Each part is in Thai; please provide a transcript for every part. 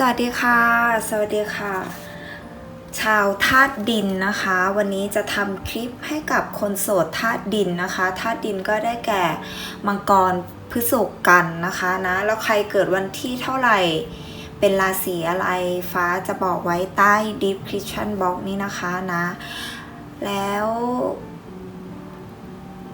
สวัสดีค่ะ สวัสดีค่ะ ชาวธาตุดินนะคะ วันนี้จะทำคลิปให้กับคนโสดธาตุดินนะคะธาตุดินก็ได้แก่มังกรพฤษภกันนะคะนะแล้วใครเกิดวันที่เท่าไหร่เป็นราศีอะไรฟ้าจะบอกไว้ใต้ description box นี้นะคะนะ แล้ว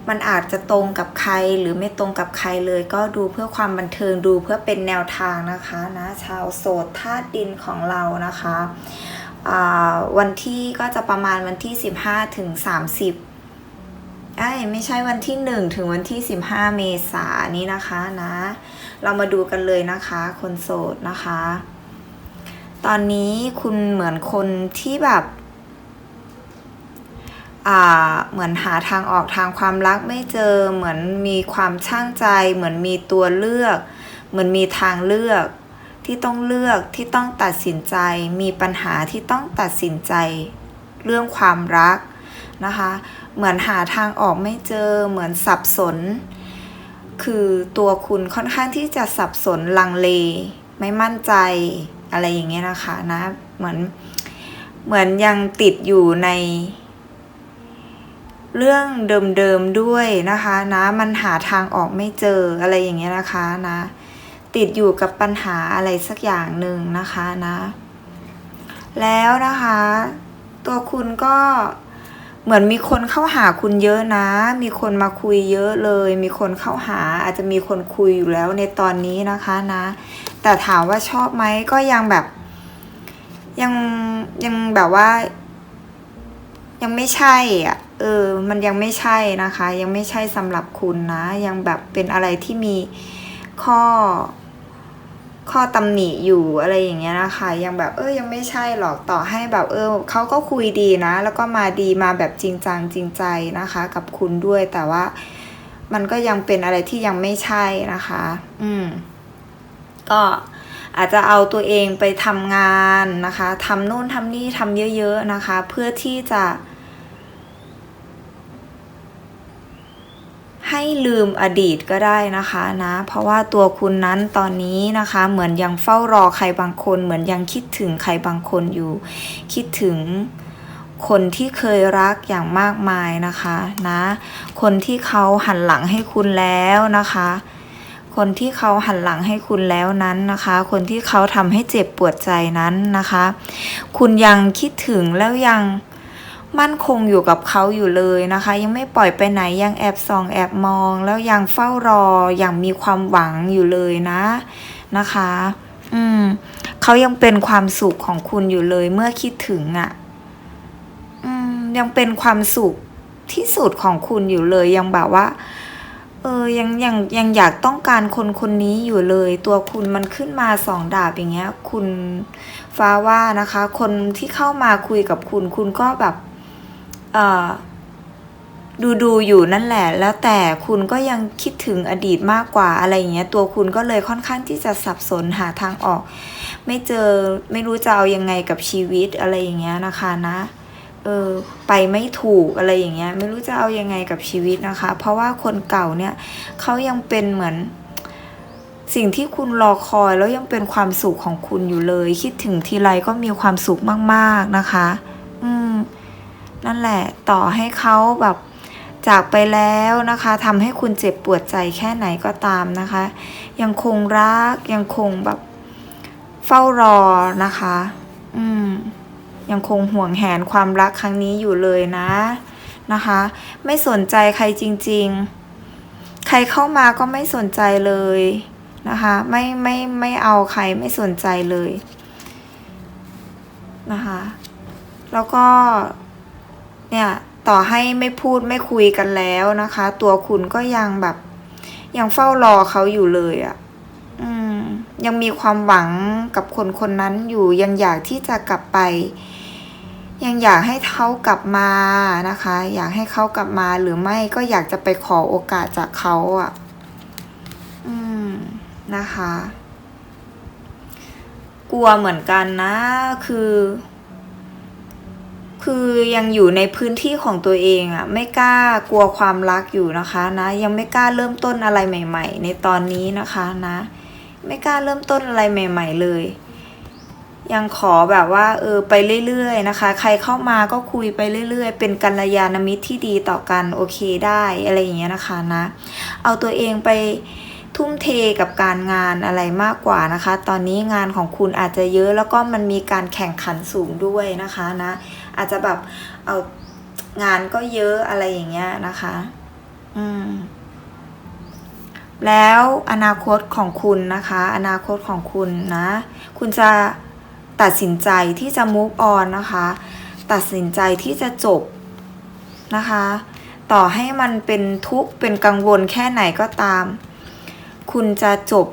มันอาจจะตรงกับใครหรือไม่ตรงกับใครเลย ก็ดูเพื่อความบันเทิงดูเพื่อเป็นแนวทางนะคะนะชาวโสดธาตุดินของเรานะคะวันที่ก็จะประมาณวันที่ 15ถึง30ไอ้ไม่ใช่วันที่ 1 ถึงวันที่ 15 เมษายนนี้นะคะนะ เรามาดูกันเลยนะคะ คนโสดนะคะ ตอนนี้คุณเหมือนคนที่แบบ เหมือนหาทางออกทางความรักไม่เจอ เหมือนมีความช่างใจ เหมือนมีตัวเลือก เหมือนมีทางเลือกที่ต้องเลือกที่ต้องตัดสินใจ มีปัญหาที่ต้องตัดสินใจ เรื่องความรักนะคะ เหมือนหาทางออกไม่เจอ เหมือนสับสน คือตัวคุณค่อนข้างที่จะสับสนลังเล ไม่มั่นใจอะไรอย่างเงี้ยนะคะนะ เหมือนเหมือนยังติดอยู่ใน เรื่องเดิมๆด้วยนะคะนะมันหาทางออกไม่เจออะไรอย่างเงี้ยนะคะนะติดอยู่กับปัญหาอะไรสักอย่างหนึ่งนะคะนะ แล้วนะคะ ตัวคุณก็เหมือนมีคนเข้าหาคุณเยอะนะ มีคนมาคุยเยอะเลย มีคนเข้าหาอาจจะมีคนคุยอยู่แล้วในตอนนี้นะคะนะ แต่ถามว่าชอบไหมก็ยังแบบ ยังยังแบบว่า ยังไม่ใช่อะเออ มันยังไม่ใช่นะคะ ยังไม่ใช่สำหรับคุณนะ ยังแบบเป็นอะไรที่มีข้อ ข้อตำหนิอยู่อะไรอย่างเงี้ยนะคะ ยังแบบเออยังไม่ใช่หรอกต่อให้แบบเออเขาก็คุยดีนะ แล้วก็มาดีมาแบบจริงจังจริงใจนะคะ กับคุณด้วยแต่ว่ามันก็ยังเป็นอะไรที่ยังไม่ใช่นะคะ อืม ก็อาจจะเอาตัวเองไปทำงานนะคะทำนู่นทำนี่ทำเยอะ ๆ นะคะ เพื่อที่จะ ให้ลืมอดีตก็ได้นะคะนะ เพราะว่าตัวคุณนั้นตอนนี้นะคะ เหมือนยังเฝ้ารอใครบางคน เหมือนยังคิดถึงใครบางคนอยู่ คิดถึงคนที่เคยรักอย่างมากมายนะคะนะ คนที่เขาหันหลังให้คุณแล้วนะคะ คนที่เขาหันหลังให้คุณแล้วนั้นนะคะ คนที่เขาทำให้เจ็บปวดใจนั้นนะคะ คุณยังคิดถึงแล้วยัง มั่นคงอยู่กับเขาอยู่เลยนะคะ ยังไม่ปล่อยไปไหนยังแอบส่องแอบมอง แล้วยังเฝ้ารออย่างมีความหวังอยู่เลยนะนะคะ อืมเขายังเป็นความสุขของคุณอยู่เลยเมื่อคิดถึงอะ่ะ อืม ยังเป็นความสุขที่สุดของคุณอยู่เลยยังแบบว่า เออยังยังยังอยากต้องการคนคนนี้อยู่เลย ตัวคุณมันขึ้นมาสองดาบอย่างเงี้ย คุณฟ้าว่านะคะ คนที่เข้ามาคุยกับคุณ คุณก็แบบ ดูดูอยู่นั่นแหละ แล้วแต่คุณก็ยังคิดถึงอดีตมากกว่าอะไรอย่างเงี้ย ตัวคุณก็เลยค่อนข้างที่จะสับสนหาทางออก ไม่เจอไม่รู้จะเอายังไงกับชีวิตอะไรอย่างเงี้ยนะคะนะเออไปไม่ถูกอะไรอย่างเงี้ย ไม่รู้จะเอายังไงกับชีวิตนะคะ เพราะว่าคนเก่าเนี่ยเขายังเป็นเหมือนสิ่งที่คุณรอคอยแล้วยังเป็นความสุขของคุณอยู่เลย คิดถึงทีไรก็มีความสุขมาก ๆนะคะ นั่นแหละ ต่อให้เขาแบบจากไปแล้วนะคะทำให้คุณเจ็บปวดใจแค่ไหนก็ตามนะคะ ยังคงรักยังคงแบบเฝ้ารอนะคะ อืม ยังคงห่วงแหนความรักครั้งนี้อยู่เลยนะนะคะ ไม่สนใจใครจริง ๆ ใครเข้ามาก็ไม่สนใจเลยนะคะ ไม่ไม่ไม่เอาใครไม่สนใจเลยนะคะ แล้วก็ เนี่ยต่อให้ไม่พูดไม่คุยกันแล้วนะคะ ตัวคุณก็ยังแบบยังเฝ้ารอเขาอยู่เลยอะ่ะอืมยังมีความหวังกับคนคนนั้นอยู่ยังอยากที่จะกลับไป ยังอยากให้เขากลับมานะคะ อยากให้เขากลับมาหรือไม่ก็อยากจะไปขอโอกาสจากเขาอะ อืมนะคะ กลัวเหมือนกันนะคือ คือยังอยู่ในพื้นที่ของตัวเองอะ่ะไม่กล้ากลัวความรักอยู่นะคะนะ ยังไม่กล้าเริ่มต้นอะไรใหม่ ๆ ในตอนนี้นะคะนะ ไม่กล้าเริ่มต้นอะไรใหม่ ๆ เลย ยังขอแบบว่าเออไปเรื่อยๆนะคะ ใครเข้ามาก็คุยไปเรื่อย ๆ เป็นกัลยาณมิตรที่ดีต่อกันโอเคได้อะไรอย่างเงี้ยนะคะนะ เอาตัวเองไปทุ่มเทกับการงานอะไรมากกว่านะคะ ตอนนี้งานของคุณอาจจะเยอะแล้วก็มันมีการแข่งขันสูงด้วยนะคะนะ อาจจะแบบเอางานก็เยอะอะไรอย่างเงี้ยนะคะ อืม แล้วอนาคตของคุณนะคะ อนาคตของคุณนะ คุณจะตัดสินใจที่จะ move on นะคะ ตัดสินใจที่จะจบนะคะ ต่อให้มันเป็นทุกข์เป็นกังวลแค่ไหนก็ตาม คุณจะจบ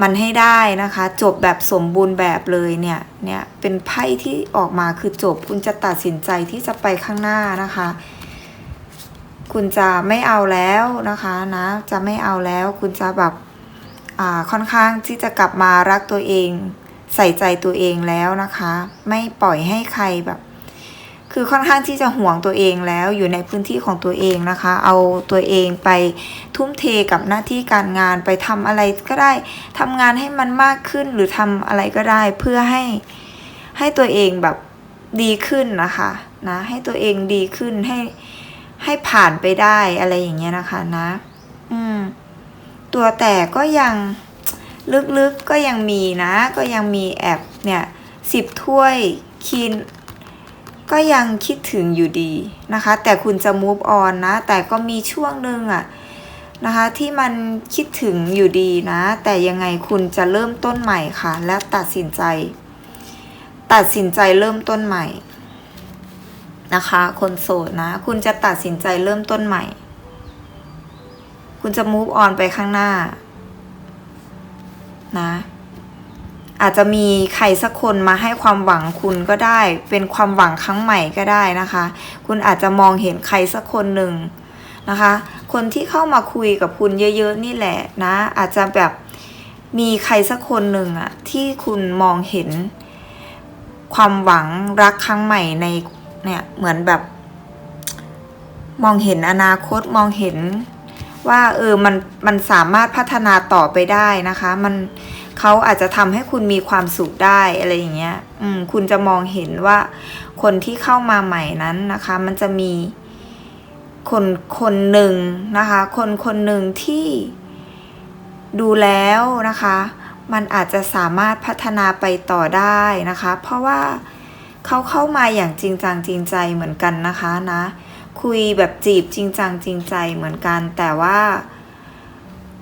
มันให้ได้นะคะ จบแบบสมบูรณ์แบบเลยเนี่ยเนี่ยเป็นไพ่ที่ออกมาคือจบคุณจะตัดสินใจที่จะไปข้างหน้านะคะ คุณจะไม่เอาแล้วนะคะนะจะไม่เอาแล้วคุณจะแบบอ่าค่อนข้างที่จะกลับมารักตัวเอง ใส่ใจตัวเองแล้วนะคะ ไม่ปล่อยให้ใครแบบ คือค่อนข้างที่จะห่วงตัวเองแล้วอยู่ในพื้นที่ของตัวเองนะคะ เอาตัวเองไปทุ่มเทกับหน้าที่การงานไปทำอะไรก็ได้ทำงานให้มันมากขึ้นหรือทำอะไรก็ได้เพื่อให้ให้ตัวเองแบบดีขึ้นนะคะนะให้ตัวเองดีขึ้นให้ให้ผ่านไปได้อะไรอย่างเงี้ยนะคะนะ อืม ตัวแต่ก็ยังลึกๆก็ยังมีนะ ก็ยังมีแอบเนี่ยสิบถ้วยคีน ก็ยังคิดถึงอยู่ดีนะคะ แต่คุณจะ move on นะ แต่ก็มีช่วงหนึ่งอะนะคะที่มันคิดถึงอยู่ดีนะ แต่ยังไงคุณจะเริ่มต้นใหม่ค่ะ และตัดสินใจ ตัดสินใจเริ่มต้นใหม่นะคะ คนโสดนะ คุณจะตัดสินใจเริ่มต้นใหม่ คุณจะ move on ไปข้างหน้า นะ อาจจะมีใครสักคนมาให้ความหวังคุณก็ได้ เป็นความหวังครั้งใหม่ก็ได้นะคะ คุณอาจจะมองเห็นใครสักคนหนึ่งนะคะ คนที่เข้ามาคุยกับคุณเยอะๆนี่แหละนะ อาจจะแบบมีใครสักคนหนึ่งอะที่คุณมองเห็น ความหวังรักครั้งใหม่ในเนี่ยเหมือนแบบ มองเห็นอนาคตมองเห็นว่าเออมันมันสามารถพัฒนาต่อไปได้นะคะ มัน เขาอาจจะทำให้คุณมีความสุขได้อะไรอย่างเงี้ย อืม คุณจะมองเห็นว่า คนที่เข้ามาใหม่นั้นนะคะ มันจะมีคนคนหนึ่งนะคะ คนคนหนึ่งที่ดูแล้วนะคะ มันอาจจะสามารถพัฒนาไปต่อได้นะคะ เพราะว่าเขาเข้ามาอย่างจริงจังจริงใจเหมือนกันนะคะนะ คุยแบบจีบจริงจังจริงใจเหมือนกัน แต่ว่า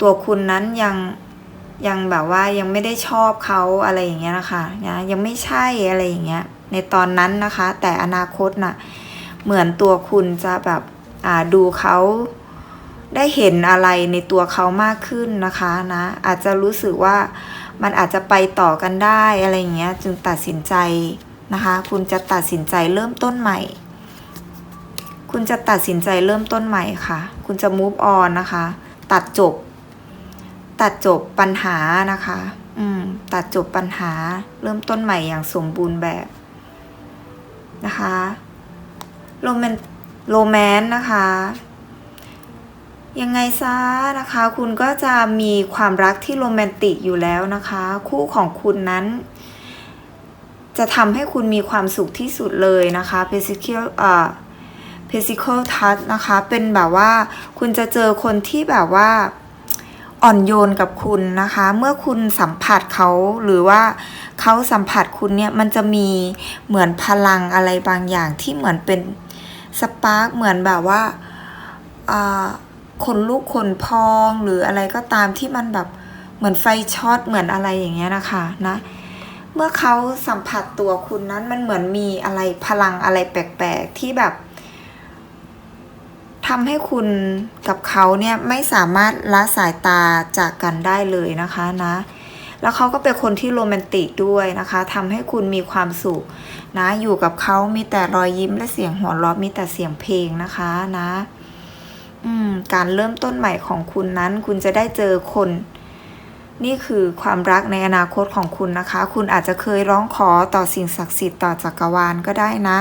ตัวคุณนั้นยัง ยังแบบว่ายังไม่ได้ชอบเขาอะไรอย่างเงี้ยนะคะนะยังไม่ใช่อะไรอย่างเงี้ย ในตอนนั้นนะคะ แต่อนาคตน่ะเหมือนตัวคุณจะแบบอ่าดูเขาได้เห็นอะไรในตัวเขามากขึ้นนะคะนะอาจจะรู้สึกว่ามันอาจจะไปต่อกันได้อะไรอย่างเงี้ยจึงตัดสินใจนะคะ คุณจะตัดสินใจเริ่มต้นใหม่ คุณจะตัดสินใจเริ่มต้นใหม่ค่ะ คุณจะ move on นะคะ ตัดจบ ตัดจบปัญหานะคะ อืม ตัดจบปัญหา เริ่มต้นใหม่อย่างสมบูรณ์แบบนะคะโรแมนโรแมนต์นะคะ ยังไงซะนะคะ คุณก็จะมีความรักที่โรแมนติกอยู่แล้วนะคะ คู่ของคุณนั้น จะทำให้คุณมีความสุขที่สุดเลยนะคะ physical อ่า physical touch นะคะ เป็นแบบว่าคุณจะเจอคนที่แบบว่า อ่อนโยนกับคุณนะคะ เมื่อคุณสัมผัสเขาหรือว่าเขาสัมผัสคุณเนี่ยมันจะมีเหมือนพลังอะไรบางอย่างที่เหมือนเป็นสปาร์กเหมือนแบบว่าคนลูกคนพองหรืออะไรก็ตามที่มันแบบเหมือนไฟช็อตเหมือนอะไรอย่างเงี้ยนะคะนะเมื่อเขาสัมผัสตัวคุณนั้นมันเหมือนมีอะไรพลังอะไรแปลกๆที่แบบ ทำให้คุณกับเขาเนี่ยไม่สามารถละสายตาจากกันได้เลยนะคะนะ แล้วเขาก็เป็นคนที่โรแมนติกด้วยนะคะทำให้คุณมีความสุขนะ อยู่กับเขามีแต่รอยยิ้มและเสียงหัวเราะมีแต่เสียงเพลงนะคะนะ อืม การเริ่มต้นใหม่ของคุณนั้น คุณจะได้เจอคน นี่คือความรักในอนาคตของคุณนะคะ คุณอาจจะเคยร้องขอต่อสิ่งศักดิ์สิทธิ์ต่อจักรวาลก็ได้นะ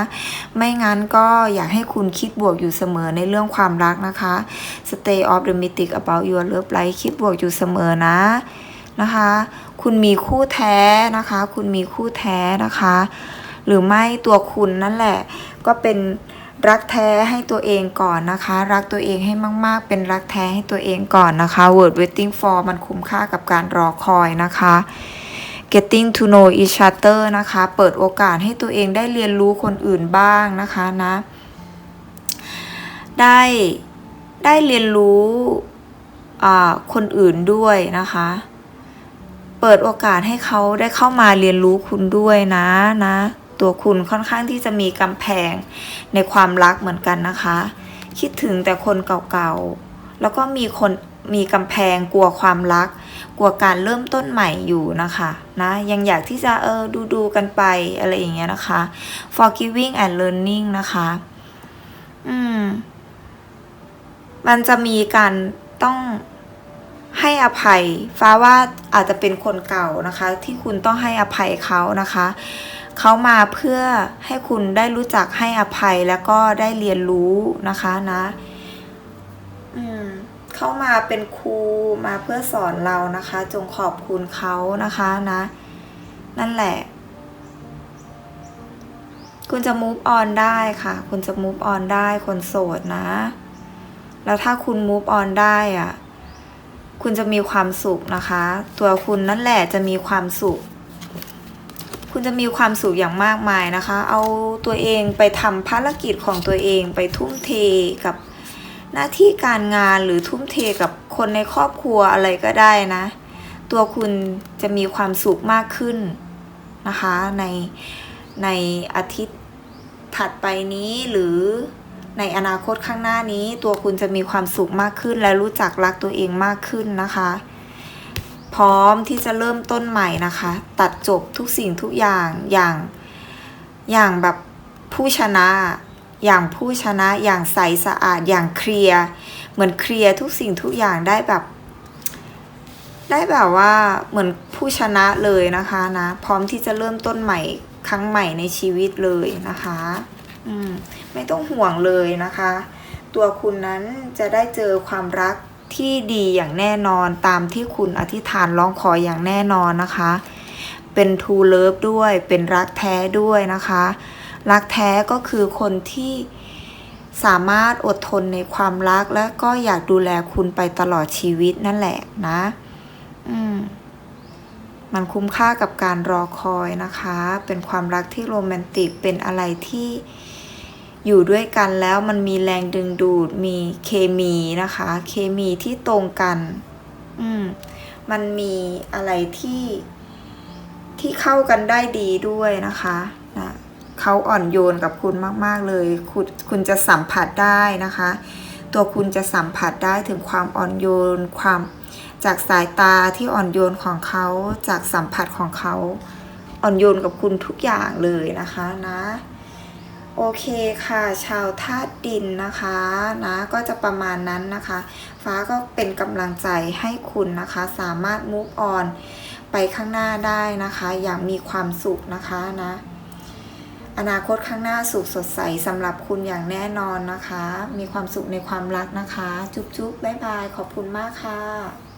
ไม่งั้นก็อยากให้คุณคิดบวกอยู่เสมอในเรื่องความรักนะคะ stay optimistic about your love life คิดบวกอยู่เสมอนะนะคะ คุณมีคู่แท้นะคะ คุณมีคู่แท้นะคะ หรือไม่ตัวคุณนั่นแหละ ก็เป็น รักแท้ให้ตัวเองก่อนนะคะ รักตัวเองให้มาก ๆ เป็นรักแท้ให้ตัวเองก่อนนะคะ word waiting for มันคุ้มค่ากับการรอคอยนะคะ getting to know each other นะคะ เปิดโอกาสให้ตัวเองได้เรียนรู้คนอื่นบ้างนะคะนะ ได้ได้เรียนรู้อ่าคนอื่นด้วยนะคะ เปิดโอกาสให้เขาได้เข้ามาเรียนรู้คุณด้วยนะนะ ตัวคุณค่อนข้างที่จะมีกำแพงในความรักเหมือนกันนะคะ คิดถึงแต่คนเก่าๆ แล้วก็มีคนมีกำแพงกลัวความรัก กลัวการเริ่มต้นใหม่อยู่นะคะนะยังอยากที่จะเออดูดูกันไปอะไรอย่างเงี้ยนะคะ forgiving and learning นะคะ อืม มันจะมีการต้องให้อภัย ฟ้าว่าอาจจะเป็นคนเก่านะคะ ที่คุณต้องให้อภัยเขานะคะ เขามาเพื่อให้คุณได้รู้จักให้อภัยแล้วก็ได้เรียนรู้นะคะนะ อืมเข้ามาเป็นครูมาเพื่อสอนเรานะคะ จงขอบคุณเขานะคะนะ นั่นแหละ คุณจะ move on ได้ค่ะ คุณจะ move on ได้คนโสดนะ แล้วถ้าคุณ move on ได้อะคุณจะมีความสุขนะคะ ตัวคุณนั่นแหละจะมีความสุข คุณจะมีความสุขอย่างมากมายนะคะ เอาตัวเองไปทำภารกิจของตัวเองไปทุ่มเทกับหน้าที่การงานหรือทุ่มเทกับคนในครอบครัวอะไรก็ได้นะ ตัวคุณจะมีความสุขมากขึ้นนะคะในในอาทิตย์ถัดไปนี้หรือในอนาคตข้างหน้านี้ ตัวคุณจะมีความสุขมากขึ้น และรู้จักรักตัวเองมากขึ้นนะคะ พร้อมที่จะเริ่มต้นใหม่นะคะ ตัดจบทุกสิ่งทุกอย่างอย่างอย่างแบบผู้ชนะ อย่างผู้ชนะอย่างใสสะอาดอย่างเคลียร์เหมือนเคลียร์ทุกสิ่งทุกอย่างได้แบบ ได้แบบว่าเหมือนผู้ชนะเลยนะคะนะ พร้อมที่จะเริ่มต้นใหม่ครั้งใหม่ในชีวิตเลยนะคะ อืมไม่ต้องห่วงเลยนะคะ ตัวคุณนั้นจะได้เจอความรัก ที่ดีอย่างแน่นอนตามที่คุณอธิษฐานร้องขออย่างแน่นอนนะคะ เป็น true love ด้วยเป็นรักแท้ด้วยนะคะ รักแท้ก็คือคนที่สามารถอดทนในความรักและก็อยากดูแลคุณไปตลอดชีวิตนั่นแหละนะ อืม มันคุ้มค่ากับการรอคอยนะคะ เป็นความรักที่โรแมนติก เป็นอะไรที่ อยู่ด้วยกันแล้วมันมีแรงดึงดูดมีเคมีนะคะ เคมีที่ตรงกัน อืมมันมีอะไรที่ที่เข้ากันได้ดีด้วยนะคะนะเขาอ่อนโยนกับคุณมาก ๆ เลย คุณคุณจะสัมผัสได้นะคะ ตัวคุณจะสัมผัสได้ถึงความอ่อนโยนความจากสายตาที่อ่อนโยนของเขาจากสัมผัสของเขาอ่อนโยนกับคุณทุกอย่างเลยนะคะนะ โอเคค่ะ ชาวธาตุดินนะคะนะก็จะประมาณนั้นนะคะ ฟ้าก็เป็นกำลังใจให้คุณนะคะ สามารถ move on ไปข้างหน้าได้นะคะ อย่างมีความสุขนะคะนะ อนาคตข้างหน้าสุขสดใสสำหรับคุณอย่างแน่นอนนะคะ มีความสุขในความรักนะคะ จุ๊บๆบ๊ายบาย ขอบคุณมากค่ะ